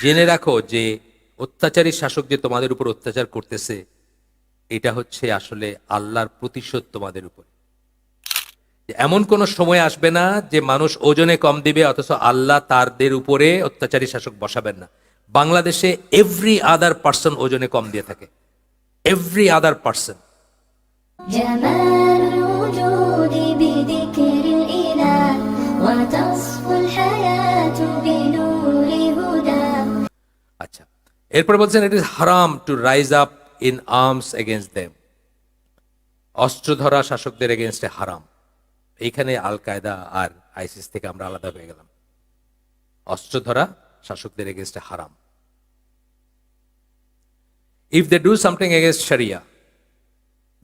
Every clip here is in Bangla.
জেনে রাখো যে অত্যাচারী শাসক যে তোমাদের উপর অত্যাচার করতেছে এটা হচ্ছে আসলে আল্লাহর প্রতিশোধ তোমাদের উপর এমন কোন সময় আসবে না যে মানুষ ওজনে কম দিবে অথচ আল্লাহ তারদের উপরে অত্যাচারী শাসক বসাবেন না বাংলাদেশে এভরি আদার পার্সন ওজনে কম দিয়ে থাকে এভরি আদার পার্সন جمال الوجود بذكر الإله وتصفو এরপর বলছেন ইট ইজ হারাম to rise up in arms against them অস্ত্র ধরা শাসকদের এগেনস্টে হারাম এইখানে আল কায়দা আর আইসিস থেকে আমরা আলাদা হয়ে গেলাম। অস্ত্র ধরা শাসকদের এগেনস্টে হারাম if they do something against শরিয়া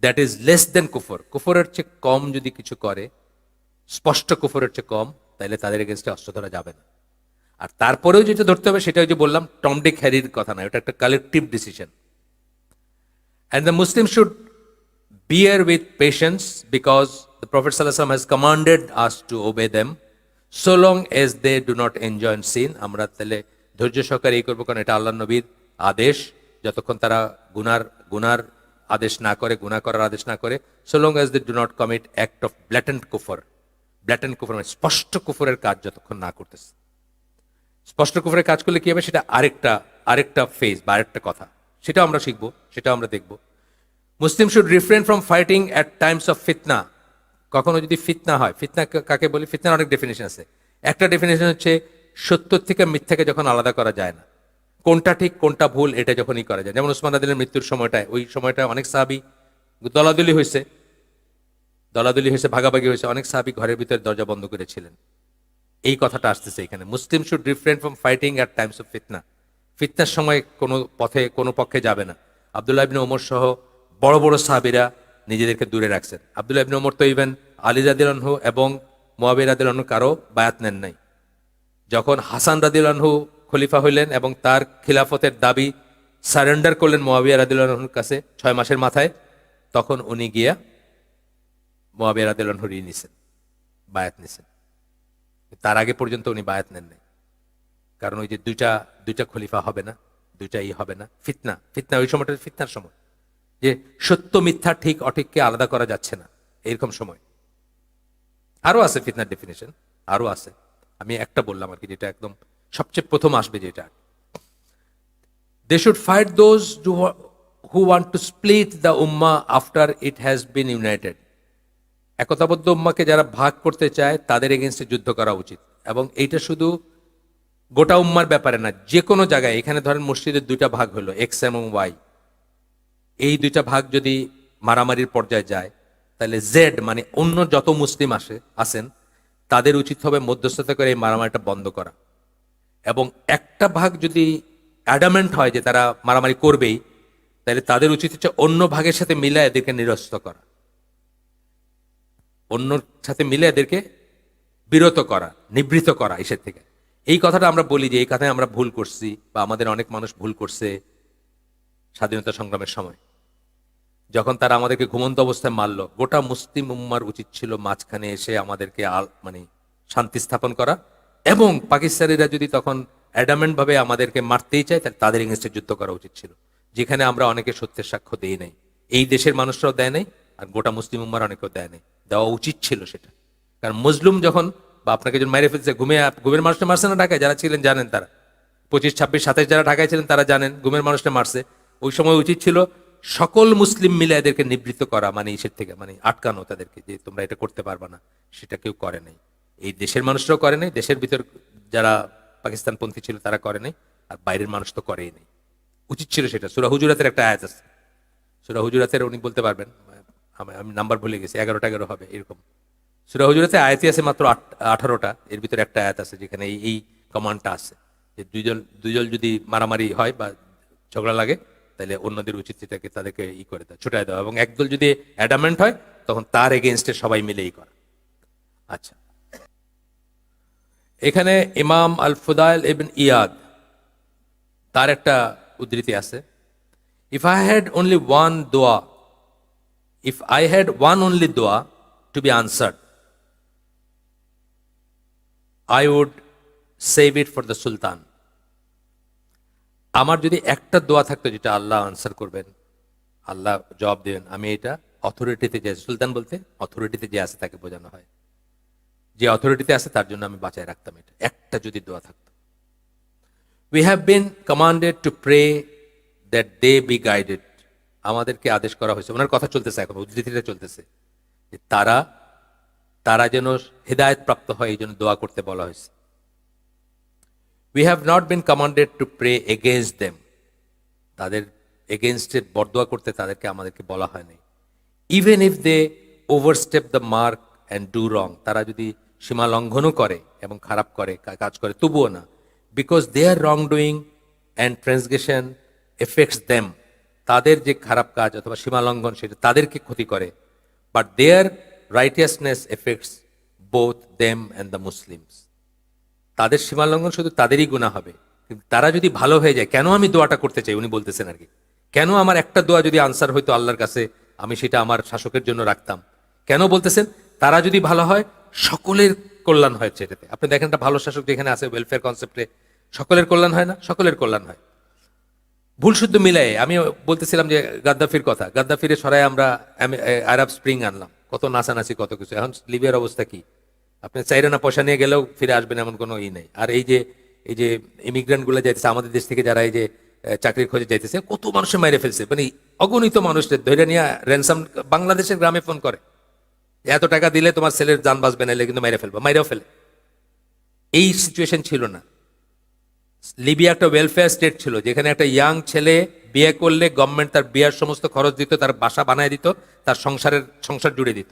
দ্যাট ইজ লেস দেন কুফর কুফরের চেয়ে কম যদি কিছু করে, স্পষ্ট কুফরের চেয়ে কম তাহলে তাদের এগেনস্টে অস্ত্র ধরা যাবে না। আর তারপরেও যেটা ধরতে হবে সেটা যে বললাম টমডিক হ্যারির কথা না, এটা একটা collective decision and the Muslim should bear with patience because the prophet সাল্লাম has commanded us to obey them so long as they do not enjoy sin আমরা তাহলে ধৈর্য সহকারে এই করব, কারণ এটা আল্লাহ নবীর আদেশ। যতক্ষণ তারা গুনার গুনার আদেশ না করে, গুনাহ করার আদেশ না করে so long as they do not commit act of blatant কুফর ব্ল্যাটেন্ট কুফর মানে স্পষ্ট কুফরের কাজ যতক্ষণ না করতেছে। স্পষ্ট কুফরে কাজ করলে কি হবে? সেটা আরেকটা আরেকটা ফেজ বা আরেকটা কথা। সেটাও আমরা শিখব, সেটাও আমরা দেখব। Muslim should refrain from fighting at times of ফিতনা কখনো যদি ফিতনা হয় ফিতনা কাকে বলি? ফিতনার অনেক ডেফিনেশন আছে। একটা ডেফিনেশন হচ্ছে সত্য থেকে মিথ্যাকে যখন আলাদা করা যায় না। কোনটা ঠিক, কোনটা ভুল, এটা যখনই করা যায়। যেমন উসমান আদিলের মৃত্যুর সময়টায়, ওই সময়টায় অনেক সাহাবি দলাদলি হয়েছে। দলাদলি হয়েছে, ভাগাভাগি হয়েছে। অনেক সাহাবি ঘরের ভিতরে দরজা বন্ধ করেছিলেন এই কথাটা আসতেছে এখানে। Muslim should different from fighting at times of ফিতনা ফিতনার সময় কোনো পথে, কোনো পক্ষে যাবে না। আবদুল্লাহ ইবিন ওমর সহ বড় বড় সাহাবিরা নিজেদেরকে দূরে রাখছেন। আবদুল্লাহ ইবিন ওমর তো ইভেন আলী রাদিলানহু এবং মোয়াবির রাদিলানহু কারও বায়াত নেন নাই। যখন হাসান রাদিলানহু খলিফা হইলেন এবং তার খিলাফতের দাবি সারেন্ডার করলেন মোয়াবিয়া রাদিলানহুর কাছে ছয় মাসের মাথায়, তখন উনি গিয়া মোয়াবিয়া ঋণ নিছেন, বায়াত নিছেন। তার আগে পর্যন্ত উনি বায়াত নেন নাই কারণ ওই যে দুইটা দুইটা খলিফা হবে না, দুইটা ই হবে না। ফিতনা ফিতনা ওই সময়টা ফিতনার সময়। যে সত্য, মিথ্যা, ঠিক, অঠিককে আলাদা করা যাচ্ছে না, এরকম সময়। আরও আছে ফিতনার ডেফিনেশন আরও আছে। আমি একটা বললাম আর কি, যেটা একদম সবচেয়ে প্রথম আসবে যেটা। They should fight those who want to split the Umma after it has been united একতাবদ্ধ উম্মাকে যারা ভাগ করতে চায়, তাদের এগেনস্টে যুদ্ধ করা উচিত। এবং এইটা শুধু গোটা উম্মার ব্যাপারে না যে কোনো জায়গায়। এখানে ধরেন মসজিদের দুইটা ভাগ হলো এক্স এবং ওয়াই এই দুইটা ভাগ যদি মারামারির পর্যায়ে যায়, তাহলে জেড মানে অন্য যত মুসলিম আসে, আসেন, তাদের উচিত হবে মধ্যস্থতা করে এই মারামারিটা বন্ধ করা। এবং একটা ভাগ যদি অ্যাডামেন্ট হয় যে তারা মারামারি করবেই, তাহলে তাদের উচিত হচ্ছে অন্য ভাগের সাথে মিলে এদেরকে নিরস্ত করা। অন্যর সাথে মিলে এদেরকে বিরত করা, নিবৃত করা এসের থেকে। এই কথাটা আমরা বলি যে এই কথায় আমরা ভুল করছি বা আমাদের অনেক মানুষ ভুল করছে স্বাধীনতা সংগ্রামের সময়। যখন তারা আমাদেরকে ঘুমন্ত অবস্থায় মারলো, গোটা মুসলিম উম্মার উচিত ছিল মাঝখানে এসে আমাদেরকে আল মানে শান্তি স্থাপন করা এবং পাকিস্তানিরা যদি তখন অ্যাডামেন্ট ভাবে আমাদেরকে মারতেই চায়, তাহলে তাদের এগেনস্টে যুদ্ধ করা উচিত ছিল। যেখানে আমরা অনেকে সত্যের সাক্ষ্য দিই নাই। এই দেশের মানুষরাও দেয় নাই আর গোটা মুসলিম উম্মার অনেকেও দেয় নাই। দেওয়া উচিত ছিল সেটা। কারণ মজলুম যখন বা আপনাকে যখন মেরে ফেলছে, ঘুমে ঘুমের মানুষটা মারছে না ঢাকায়? যারা ছিলেন জানেন তারা। পঁচিশ, ছাব্বিশ, সাতাশ যারা ঢাকায় ছিলেন তারা জানেন, ঘুমের মানুষটা মারছে। ওই সময় উচিত ছিল সকল মুসলিম মিলে এদেরকে নিবৃত্ত করা মানে ইসের থেকে মানে আটকানো তাদেরকে, যে তোমরা এটা করতে পারবা না, সেটা কেউ করে নাই। এই দেশের মানুষরাও করে নাই, দেশের ভিতর যারা পাকিস্তানপন্থী ছিল তারা করে নাই, আর বাইরের মানুষ তো করেই নাই। উচিত ছিল সেটা। সুরা হুজুরাতের একটা আয়াত আছে। সুরা হুজুরাতের উনি বলতে পারবেন আমি নাম্বার ভুলে গেছি, এগারোটা এগারো হবে, এরকম। সুরা হুজুরাতে আয়াতি আছে মাত্র আঠারোটা, এর ভিতরে একটা আয়াত আছে যেখানে এই এই কমান্ডটা আছে। যে দুইজন দুইজন যদি মারামারি হয় বা ঝগড়া লাগে, তাহলে অন্যদের উচিত সেটাকে তাদেরকে ই করে দেওয়া, ছোটায় দেওয়া। এবং একদল যদি অ্যাডামেন্ট হয়, তখন তার এগেনস্টে সবাই মিলেই করা। আচ্ছা। এখানে ইমাম আল ফুদাইল ইবিন ইয়াদ, তার একটা উদ্ধৃতি আছে। If I had only one দোয়া if I had one only dua to be answered, I would save it for the Sultan. আমার যদি একটা দোয়া থাকতো যেটা আল্লাহ আনসার করবেন আল্লাহ জবাব দেবেন আমি এটা অথরিটিতে যে সুলতান বলতে অথরিটিতে যে আছে তাকে বোঝানো হয়। যে অথরিটিতে আছে তার জন্য আমি বাঁচায় রাখতাম এটা। একটা যদি দোয়া থাকতো। We have been commanded to pray that they be guided আমাদেরকে আদেশ করা হয়েছে। ওনার কথা চলতেছে এখন উদ্ধৃতিটা চলতেছে। যে তারা তারা যেন হেদায়ত প্রাপ্ত হয়, এই জন্য দোয়া করতে বলা হয়েছে। We have not been commanded to pray against them তাদের এগেনস্টের বরদোয়া করতে তাদেরকে আমাদেরকে বলা হয়নি। Even if they overstep the mark and do wrong তারা যদি সীমা লঙ্ঘনও করে এবং খারাপ করে কাজ করে, তবুও না। Because they are wrong doing and transgression affects them তাদের যে খারাপ কাজ অথবা সীমা লঙ্ঘন সেটা তাদেরকে ক্ষতি করে। But their righteousness affects both them and the Muslims তাদের সীমা লঙ্ঘন শুধু তাদেরই গুণা হবে। কিন্তু তারা যদি ভালো হয়ে যায়, কেন আমি দোয়াটা করতে চাই? উনি বলতেছেন আর কি। কেন আমার একটা দোয়া যদি আনসার হইতো আল্লাহর কাছে, আমি সেটা আমার শাসকের জন্য রাখতাম? কেন বলতেছেন? তারা যদি ভালো হয়, সকলের কল্যাণ হয় সেটাতে। আপনি দেখেন একটা ভালো শাসক যেখানে আছে ওয়েলফেয়ার কনসেপ্টে সকলের কল্যাণ হয় না? সকলের কল্যাণ হয়। ভুল শুদ্ধ মিলাই আমি বলতেছিলাম যে গাদ্দাফির কথা, গাদ্দাফিরে সরাই আমরা আম- আরব স্প্রিং আনলাম। কত নাচানাচি, কত কিছু। এখন লিবিয়ার অবস্থা কি? আপনি চাইরে না, পয়সা নিয়ে গেলেও ফিরে আসবেন এমন কোনো ই নেই। আর এই যে এই যে ইমিগ্রেন্টগুলো যাইতেছে, আমাদের দেশ থেকে যারা এই যে চাকরির খোঁজে যাইতেছে, কত মানুষের মাইরে ফেলছে। মানে অগণিত মানুষদের ধরে নিয়ে র্যানসাম বাংলাদেশের গ্রামে ফোন করে। এত টাকা দিলে তোমার ছেলের যান বাঁচবে না কিন্তু মাইরে ফেলব, মাইরেও ফেলে। এই সিচুয়েশন ছিল না। লিবিয়া একটা ওয়েলফেয়ার স্টেট ছিল, যেখানে একটা ইয়াং ছেলে বিয়ে করলে গভর্নমেন্ট তার বিয়ার সমস্ত খরচ দিত, তার বাসা বানায় দিত, তার সংসারের, সংসার জুড়ে দিত।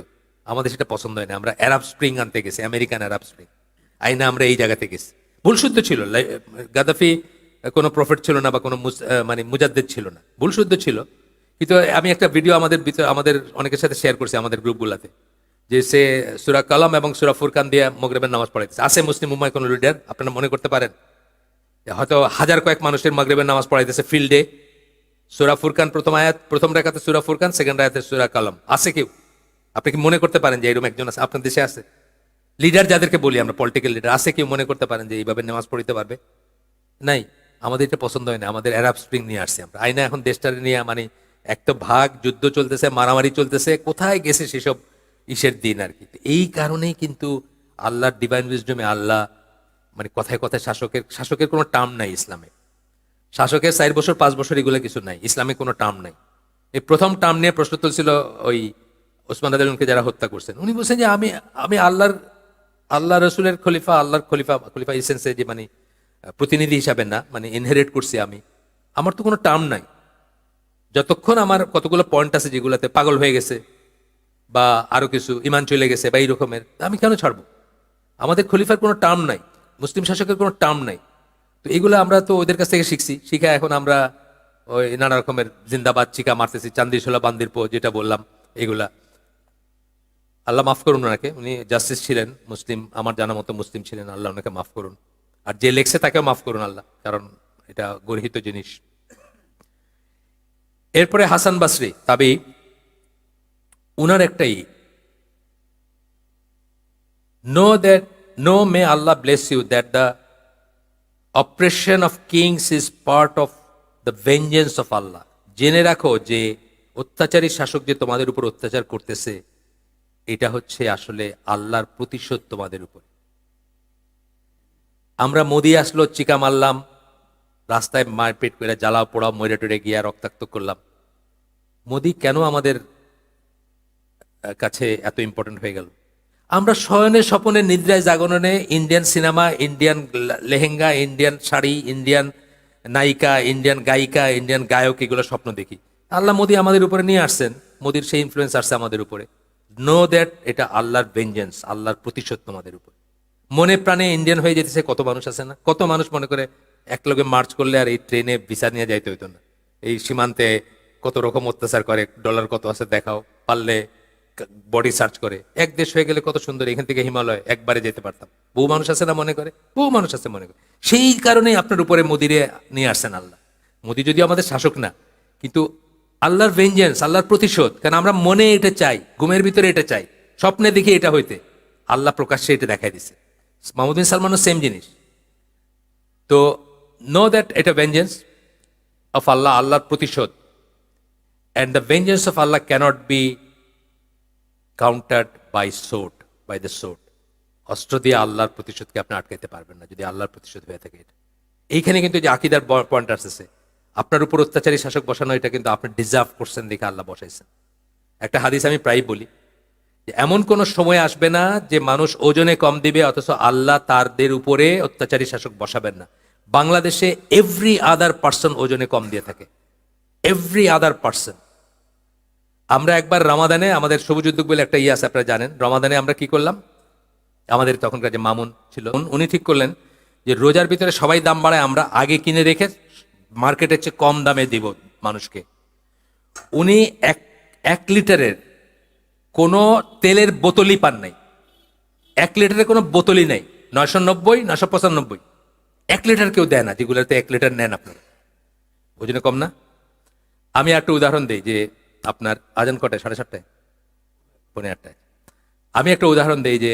আমাদের সেটা পছন্দ হয় না আমরা অ্যারাব স্প্রিং আনতে গেছি আমেরিকান অ্যারাব স্প্রিং আইনা আমরা এই জায়গাতে গেছি। ভুল শুদ্ধ ছিল গাদাফি কোনো প্রফিট ছিল না বা কোনো মানে মুজাদ্দেদ ছিল না। ভুল শুদ্ধ ছিল। কিন্তু আমি একটা ভিডিও আমাদের ভিতরে, আমাদের অনেকের সাথে শেয়ার করছি আমাদের গ্রুপগুলোতে যে সে সুরা কালাম এবং সুরা ফুরকান দিয়ে মগরেবের নামাজ পড়াইতেছে। আছে মুসলিম উম্মায় কোনো লিডার আপনারা মনে করতে পারেন? হয়তো হাজার কয়েক মানুষের মাগরিবের নামাজ পড়াইতেছে ফিল্ডে সুরা ফুরকান প্রথম আয়াত, প্রথম রেখাতে সুরা ফুরকান সেকেন্ড আয়াতে সুরা কালাম। আছে কেউ? আপনি কি মনে করতে পারেন যে এরকম একজন আছে? আপনার দেশে আছে? লিডার যাদেরকে বলি আমরা পলিটিক্যাল লিডার আছে কেউ মনে করতে পারেন যে এইভাবে নামাজ পড়িতে পারবে? নাই। আমাদের এটা পছন্দ হয় না। আমাদের অ্যারাব স্প্রিং নিয়ে আসছে আমরা। আইনা এখন দেশটারে নিয়ে মানে এক তো ভাগ, যুদ্ধ চলতেছে, মারামারি চলতেছে, কোথায় গেছে সেসব ইসের দিন আর কি? এই কারণেই কিন্তু আল্লাহর ডিভাইন উইজডমে আল্লাহ মানে কথায় কথায় শাসকের শাসকের কোনো টার্ম নাই ইসলামে। শাসকের চার বছর, পাঁচ বছর এগুলো কিছু নাই, ইসলামে কোনো টার্ম নাই। এই প্রথম টার্ম নিয়ে প্রশ্ন তুলছিল ওই ওসমান আদালকে যারা হত্যা করছেন। উনি বলছেন যে আমি আমি আল্লাহর, আল্লাহ রসুলের খলিফা, আল্লাহর খলিফা খলিফা ইসেন্সে যে মানে প্রতিনিধি হিসাবে না মানে ইনহেরিট করছি আমি। আমার তো কোনো টার্ম নাই। যতক্ষণ আমার কতগুলো পয়েন্ট আছে যেগুলোতে পাগল হয়ে গেছে, বা আরও কিছু, ইমান চলে গেছে, বা এই রকমের আমি কেন ছাড়বো? আমাদের খলিফার কোনো টার্ম নাই। মুসলিম শাসকের কোনো টার্ম নাই। তো এগুলো আমরা তো ওদের কাছ থেকে শিখছি। শিখা এখন আমরা ওই নানা রকমের জিন্দাবাদ চিকা মারতেছি চান্দি শোলা বান্দির পো, যেটা বললাম, এগুলা। আল্লাহ মাফ করুন ওনাকে, উনি জাস্টিস ছিলেন, মুসলিম, আমার জানা মতো মুসলিম ছিলেন, আল্লাহ ওনাকে মাফ করুন। আর যে লেখছে তাকেও মাফ করুন আল্লাহ, কারণ এটা গর্হিত জিনিস। এরপরে হাসান বাসরি, তাবি, উনার একটাই no that no, may allah bless you that the oppression of kings is part of the vengeance of allah. জেনে রাখো যে অত্যাচারী শাসক যে তোমাদের উপর অত্যাচার করতেছে, এটা হচ্ছে আসলে আল্লাহর প্রতিশোধ তোমাদের উপর। আমরা মোদি আসলো, চিকা মারলাম, রাস্তায় মারপিট করে জ্বালাও পোড়াও, মরে টরে গিয়া রক্তাক্ত করলাম। মোদি কেন আমাদের কাছে এত ইম্পর্টেন্ট হয়ে গেল? আমরা শয়নে স্বপনে নিদ্রায় জাগরণে Indian cinema Indian lehenga Indian sari Indian নায়িকা ইন্ডিয়ান গায়িকা ইন্ডিয়ান গায়ক এগুলো স্বপ্ন দেখি। আল্লাহ মোদি আমাদের উপরে নিয়ে আসছেন। মোদির সেই ইনফ্লুয়েন্স আসছে আমাদের উপরে। নো দ্যাট এটা আল্লাহর ভেঞ্জেন্স আল্লাহর প্রতিশোধ তোমাদের উপর। মনে প্রাণে ইন্ডিয়ান হয়ে যেতেছে, কত মানুষ আছে না? কত মানুষ মনে করে এক লগে মার্চ করলে আর এই ট্রেনে ভিসা নিয়ে যাইতে হইতো না? এই সীমান্তে কত রকম অত্যাচার করে ডলার কত আছে দেখাও, পারলে বডি সার্চ করে। এক দেশ হয়ে গেলে কত সুন্দর, এখান থেকে হিমালয়, একবারে যেতে পারতাম। বহু মানুষ আছে না মনে করে? বহু মানুষ আছে মনে করে। সেই কারণেই আপনার উপরে মোদিরে নিয়ে আসছেন আল্লাহ। মোদি যদি আমাদের শাসক না, কিন্তু আল্লাহর ভেঞ্জেন্স আল্লাহর প্রতিশোধ, কারণ আমরা মনে এটা চাই, ঘুমের ভিতরে এটা চাই, স্বপ্নে দেখি এটা হইতে। আল্লাহ প্রকাশ্যে এটা দেখাই দিছে। মাহমুদ বিন সালমানও সেম জিনিস। তো নো দ্যাট এটা ভেঞ্জেন্স অফ আল্লাহ, আল্লাহর প্রতিশোধ। And the vengeance of Allah cannot be countered by sword by the sword অস্ত্র দিয়ে আল্লাহর প্রতিশোধকে আপনি আটকাইতে পারবেন না যদি আল্লাহর প্রতিশোধ হয়ে থাকে এটা। এইখানে কিন্তু যে আকিদার পয়েন্ট আসতেছে আপনার উপর অত্যাচারী শাসক বসানো, এটা কিন্তু আপনি ডিজার্ভ করছেন দেখে আল্লাহ বসাইছেন। একটা হাদিস আমি প্রায় বলি যে, এমন কোন সময় আসবে না যে মানুষ ওজনে কম দিবে, অথচ আল্লাহ তারদের উপরে অত্যাচারী শাসক বসাবেন না। বাংলাদেশে এভরি আদার পার্সন ওজনে কম দিয়ে থাকে। এভরি আদার পার্সন আমরা একবার রমাদানে আমাদের সবুজ উদ্যোগ বলে একটা ইয়ে আছে, আপনারা জানেন। রমাদানে আমরা কি করলাম? আমাদের তখনকার যে মামুন ছিল, উনি ঠিক করলেন যে রোজার ভিতরে সবাই দাম বাড়ায়, আমরা আগে কিনে রেখে মার্কেটের চেয়ে কম দামে দিব মানুষকে। উনি এক এক লিটারের কোনো তেলের বোতলই পান নাই। এক লিটারের কোনো বোতলই নেই। নয়শো নব্বই, নয়শো পঁচানব্বই। এক লিটার কেউ দেয় না, যেগুলোতে এক লিটার নেন আপনারা। ওই কম না। আমি একটা উদাহরণ দিই যে আপনার আজান কটায়? সাড়ে সাতটায়? পৌনে আটটায়। আমি একটা উদাহরণ দিই যে,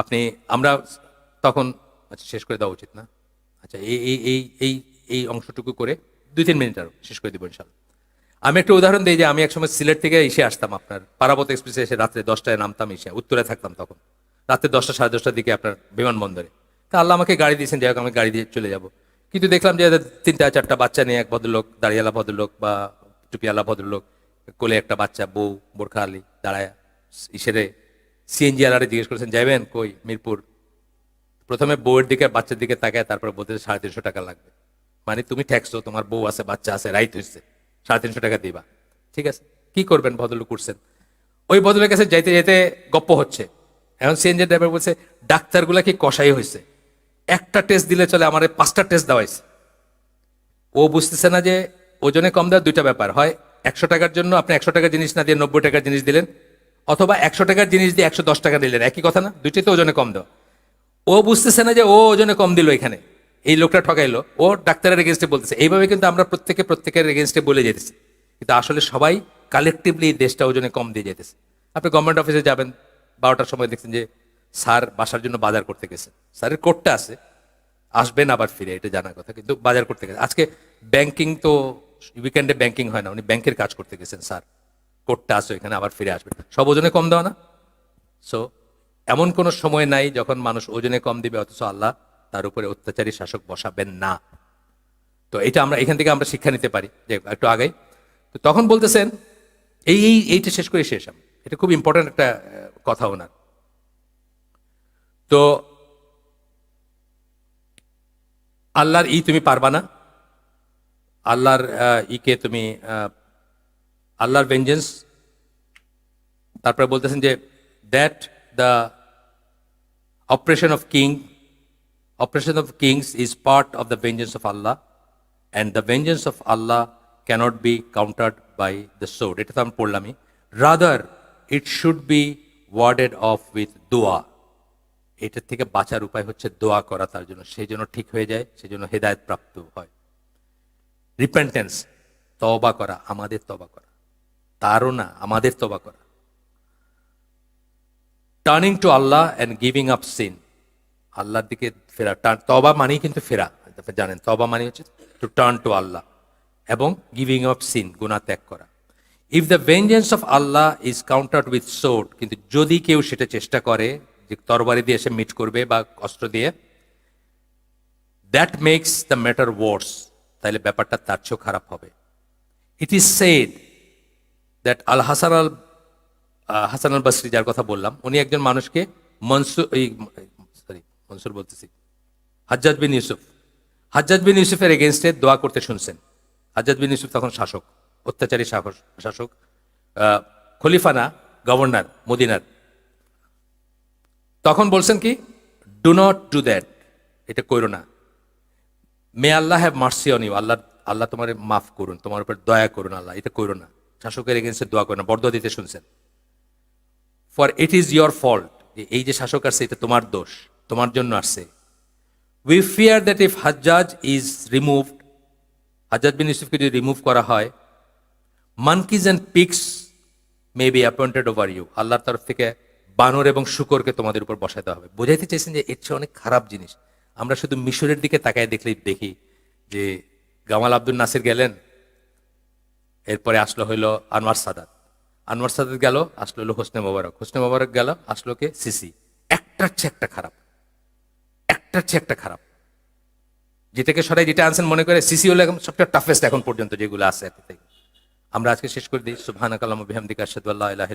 আপনি, আমরা তখন আচ্ছা শেষ করে দেওয়া উচিত না। আচ্ছা এই এই এই এই এই অংশটুকু করে দুই, তিন মিনিট আরও শেষ করে দিব ইনশাল্লাহ আমি একটা উদাহরণ দিই যে, আমি একসময় সিলেট থেকে এসে আসতাম আপনার, পারাবত এক্সপ্রেসে এসে রাত্রে দশটায় নামতাম এসে, উত্তরে থাকতাম তখন। রাত্রে দশটা, সাড়ে দশটার দিকে আপনার বিমানবন্দরে। তা আল্লাহ আমাকে গাড়ি দিয়েছেন, যাই হোক, আমি গাড়ি দিয়ে চলে যাব। কিন্তু দেখলাম যে, তিনটা, চারটা বাচ্চা নিয়ে এক ভদ্রলোক, দাঁড়িয়ালা ভদ্রলোক বা টুপিয়ালা ভদ্রলোক কোলে একটা বাচ্চা, বউ বোরখা আলী দাঁড়ায়, ইসেরে সিএনজি আলারে জিজ্ঞেস করেছেন যাবেন কই? মিরপুর? প্রথমে বউয়ের দিকে, বাচ্চার দিকে তাকায়, তারপরে বলতে সাড়ে তিনশো টাকা লাগবে। মানে তুমি ট্যাক্সো তোমার বউ আছে, বাচ্চা আছে রাইট হয়েছে সাড়ে তিনশো টাকা দিবা। ঠিক আছে? কি করবেন? ভদ্রলোক করছেন ওই ভদ্রলোকের কাছে যাইতে যেতে গপ্প হচ্ছে। এখন সিএনজি ড্রাইভার বলছে, ডাক্তারগুলা কি কষাই হয়েছে একটা টেস্ট দিলে চলে, আমার পাঁচটা টেস্ট দেওয়াইছে ও বুঝতেছে না যে ওজনে কম দেওয়ার দুইটা ব্যাপার। হয় একশো টাকার জন্য আপনি একশো টাকার জিনিস না দিয়ে নব্বই টাকার জিনিস দিলেন, অথবা একশো টাকার জিনিস দিয়ে একশো দশ টাকা দিলেন, একই কথা না? দুইটাই তো ওজনে কম দেওয়া ও বুঝতেছে না যে ও ওজনে কম দিল এখানে। এই লোকটা ঠকাইলো, ও ডাক্তারের এগেনস্টে বলতেছে। এইভাবে কিন্তু আমরা প্রত্যেকে প্রত্যেকের এগেনস্টে বলে যেতেছি। কিন্তু আসলে সবাই কালেকটিভলি দেশটা ওজনে কম দিয়ে যেতেছে। আপনি গভর্নমেন্ট অফিসে যাবেন, বারোটার সময় দেখছেন যে স্যার বাসার জন্য বাজার করতে গেছে। স্যারের কোটটা আছে, আসবেন আবার ফিরে, এটা জানার কথা, কিন্তু বাজার করতে গেছে। আজকে ব্যাংকিং তো উইকেন্ডে ব্যাংকিং হয় না, উনি ব্যাংকের কাজ করতে গেছেন, স্যার। কোটটা আছে এখানে আবার ফিরে আসবেন সব ওজনে কম দেওয়া না। সো এমন কোনো সময় নাই যখন মানুষ ওজনে কম দিবে, অথচ আল্লাহ তার উপরে অত্যাচারী শাসক বসাবেন না। তো এটা আমরা, এখান থেকে আমরা শিক্ষা নিতে পারি। যে একটু আগে, তো তখন বলতেছেন, এই এই, এইটা শেষ করে শেষ আমি। এটা খুব ইম্পর্টেন্ট একটা কথা ওনার। তো, আল্লাহর ই তুমি পারবা না। আল্লাহর ইকে তুমি আল্লাহর ভেঞ্জেন্স তারপরে বলতেছেন যে that the operation of king operation of kings is part of the vengeance of Allah and the vengeance of Allah cannot be countered by the sword এটা তো আমি পড়লামই rather it should be warded off with দোয়া এটার থেকে বাঁচার উপায় হচ্ছে দোয়া করা, তার জন্য। সেই জন্য ঠিক হয়ে যায় সেই জন্য হেদায়ত প্রাপ্ত হয়। রিপেন্টেন্স তবা করা, আমাদের তবা করা। তারও না আমাদের তবা করা। Turning to Allah and giving up sin আল্লাহর দিকে ফেরা তবা মানেই কিন্তু ফেরা। জানেন তবা মানে হচ্ছে টু টার্ন টু আল্লাহ এবং গিভিং আপ সিন গুণা ত্যাগ করা। If the vengeance of Allah is countered with sword কিন্তু যদি কেউ সেটা চেষ্টা করে, যে তরবারি দিয়ে এসে মিট করবে বা অস্ত্র দিয়ে that makes the matter worse তাহলে ব্যাপারটা তার চেয়েও খারাপ হবে। It is said that al Hasan al Hasan al Basri যার কথা বললাম উনি একজন মানুষকে মনসুর এই সরি মনসুর বলতেছি। হাজ্জাজ বিন ইউসুফ। হাজ্জাজ বিন ইউসুফের এগেনস্টে দোয়া করতে শুনছেন। হাজ্জাজ বিন ইউসুফ তখন শাসক অত্যাচারী শাসক শাসক আহ, খলিফা গভর্নর মদিনার। তখন বলছেন কি ডু নট ডু দ্যাট এটা কইরো না। May Allah have mercy on you Allah Allah তোমার মাফ করুন, তোমার উপর দয়া করুন আল্লাহ, এটা করো না। শাসকের এগেনস্টে দোয়া করো না, বরদোয়া দিতে শুনছেন। For it is your fault এই যে শাসক আসছে, এটা তোমার দোষ, তোমার জন্য আসছে। We fear that if Hajjaj is removed Hajjaj bin ইউসুফকে যদি রিমুভ করা হয় monkeys and pigs may be appointed over you আল্লাহর তরফ থেকে বানর এবং শুকরকে তোমাদের উপর বসাতে হবে। বোঝাইতে চাইছেন যে এর চেয়ে অনেক খারাপ জিনিস। আমরা শুধু মিশরের দিকে তাকায় দেখলেই দেখি যে গামাল আব্দুল নাসির গেলেন, এরপরে আসলো হইল আনোয়ার সাদাত। আনোয়ার সাদাত গেল, আসলো হলো হোসনে মোবারক। হোসনে মোবারক গেল, আসলো কে? সিসি। একটার চেয়ে একটা খারাপ। একটার চেয়ে একটা খারাপ। যেটাকে সবাই যেটা আনছেন মনে করে সিসি হলো এখন সবচেয়ে টাফেস্ট এখন পর্যন্ত যেগুলো আছে আমরা আজকে শেষ করে দিই। সুবহানাকাল্লাহু বিহামদিকা, আশহাদু আল্লা ইলাহা